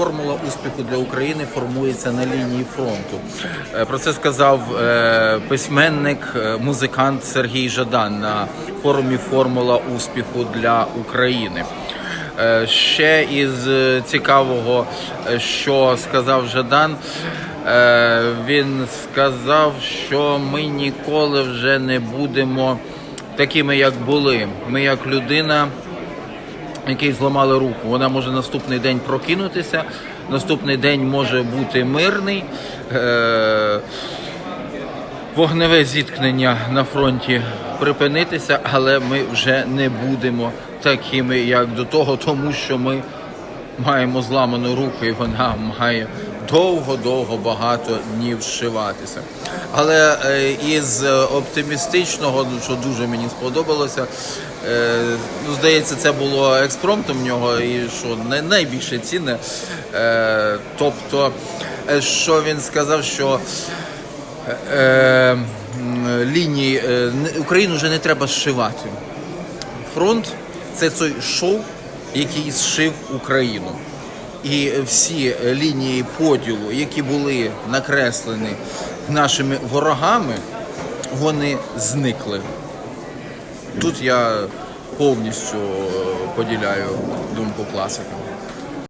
формула успіху для України формується на лінії фронту. Е, Про це сказав е, письменник, е, музикант Сергій Жадан на форумі Формула успіху для України. Ще із цікавого, що сказав Жадан, він сказав, що ми ніколи вже не будемо такими, як були. Ми як людина який зламали руку. Вона може наступний день прокинутися, наступний день може бути мирний. Е- Вогневе зіткнення на фронті припинитися, але ми вже не будемо такими, як до того, тому що ми маємо зламану руку, і вона має довго-довго багато днів зшиватися. Але е, із оптимістичного, що дуже мені сподобалося, е, ну, здається, це було експромтом в нього, і що не найбільше цінне. Е, тобто, що він сказав, що лінії Україну вже не треба зшивати. Фронт це той шов, який зшив Україну. І всі лінії поділу, які були накреслені нашими ворогами, вони зникли. Тут я повністю е, поділяю думку класика.